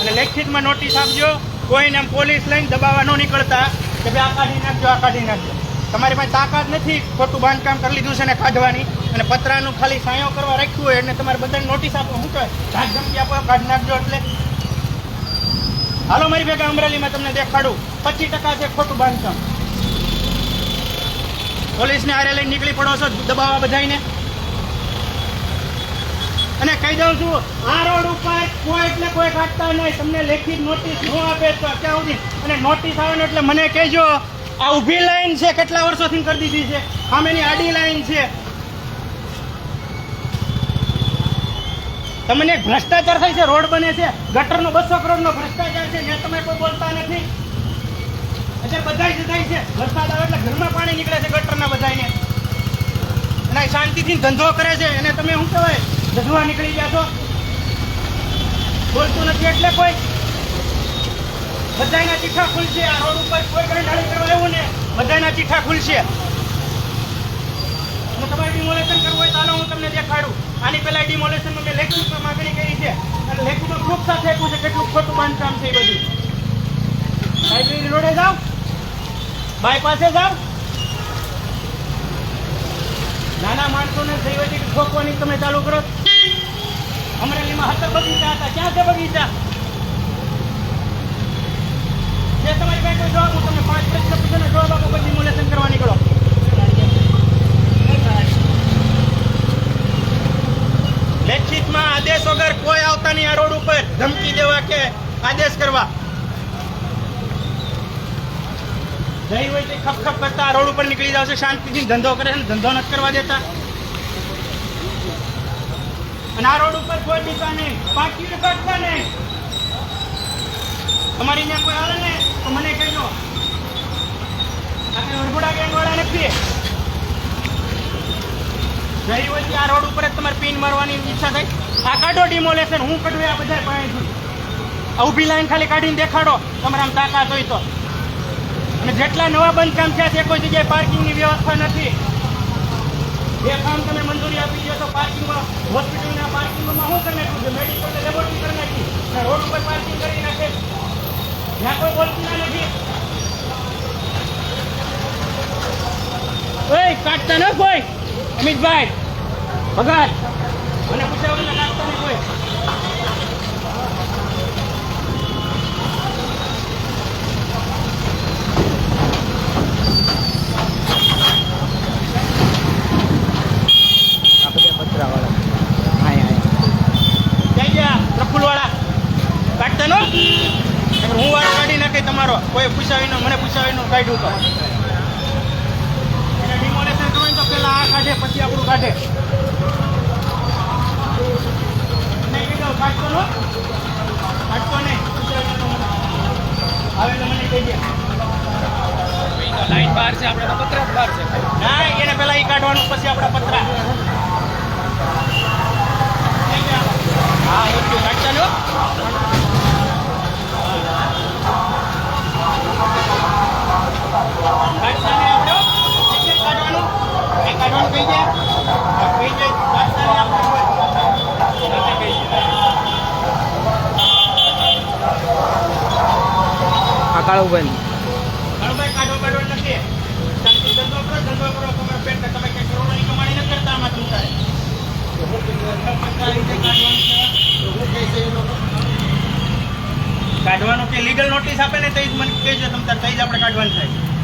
અને લેખિતમાં નોટિસ આપજો. કોઈને પોલીસ લઈને દબાવવા ન નીકળતા, કે ભાઈ આ કાઢી નાખજો, આ કાઢી નાખજો. તમારી પાસે તાકાત નથી, ખોટું બાંધકામ કરી લીધું છે ને કાઢવાની. અને પતરાનું ખાલી સાયો કરવા રાખ્યું હોય એટલે તમારે બધાને નોટિસ આપો શું કહે ઝાડ ધમકી આપો, કાઢ નાખજો એટલે. હાલો મારી ભેગા અમરેલીમાં તમને દેખાડું. પચીસ ટકા છે ખોટું બાંધકામ. પોલીસને આરે લઈને નીકળી પડો છો, દબાવવા બધાને અને કહી દઉં છું, આ રોડ ઉપર કોઈ એટલે કોઈ કાઢતા નહીં. તમને લેખિત નોટિસ ન આપે તો ક્યાં સુધી? અને નોટિસ આવે એટલે મને કહેજો. આ ઊભી લાઈન છે, કેટલા વર્ષોથી કરી દીધી છે? સામેની આડી લાઈન છે. તમને ભ્રષ્ટાચાર થાય છે, રોડ બને છે. ગટરનો બસો કરોડનો ભ્રષ્ટાચાર છે ને તમે કોઈ બોલતા નથી. અત્યારે બધાય થાય છે. વરસાદ આવે એટલે ઘરમાં પાણી નીકળે છે ગટરના બધાયને. અને શાંતિથી ધંધો કરે છે. એને તમે શું કહેવાય? ધંધવા નીકળી ગયા છો. બોલતું નથી એટલે કોઈ. બધાના ચીઠા ખુલશે. આ રોડ ઉપર કોઈ કરે ડાળી કરવા એવું ને બધાયના ચીઠા ખુલશે. તમારે ડિમોલેશન કરવું હોય તો હું તમને દેખાડું. આની પહેલા ડિમોલેશનમાં મેં લેખિતમાં માગણી કરી છે. અને લેખિતમાં ખૂબ સાથે છે કેટલું ખોટું બાંધકામ છે એ બધું. લાઇબ્રેરી રોડે જાઓ. બાયપાસે જાઓ. નાના માણસોને દૈવતી ઠોકવાની તમે ચાલુ કરો. અમરેલીમાં હતર બગીચા હતા. ક્યાં છે બગીચા જે જઈ હોય તે ખપ ખપ કરતા આ રોડ ઉપર નીકળી જાવ છે, શાંતિથી ધંધો કરે છે ધંધો નથી કરવા દેતા. અને આ રોડ ઉપર કોઈ દીતા નહીં પાકી કાઢતા નહીં. તમારી ત્યાં કોઈ આવે ને તો મને કહેજો આપણે વરઘોડા ગેંગ વાળા નથી જઈ હોય ત્યાં આ રોડ ઉપર જ તમારે પિન મારવાની ઈચ્છા થાય. આ કાઢો ડિમોલેશન હું કાઢું આ બધા પાણી છું ઊભી લાઈન ખાલી કાઢીને દેખાડો. તમારે આમ તાકાત હોય તો. અને જેટલા નવા બંધકામ થયા છે કોઈ જગ્યાએ પાર્કિંગની વ્યવસ્થા નથી. જે કામ તમે મંજૂરી આપી દો તો પાર્કિંગમાં હોસ્પિટલના પાર્કિંગમાં શું કરી નાખ્યું છે? મેડિકલ લેબોરેટરી કરી નાખી. રોડ ઉપર પાર્કિંગ કરી નાખે. જ્યાં કોઈ બોલતી નથી. ઓય કાઢતા ન કોઈ અમિતભાઈ, ભગત. મને પૂછ્યા વગર કાઢતા નહીં કોઈ. હું વાળો કાઢી નાખે તમારો. કોઈ પૂછાવીનો મને પૂછાવીનો કાઢ્યું તો. પેલા આ કાઢે પછી આપણું કાઢે. કાઢતો નો કાઢતો નહીં. મને. કહી દે. લાઈન બહાર છે આપણે પતરા બહાર છે. ના એને પેલા એ કાઢવાનું પછી આપણા પતરા. તમારે કાઢવાનું કે લીગલ નોટિસ આપે ને તો મને કહેજો, તમે તો જ આપણે કાઢવાનું થાય.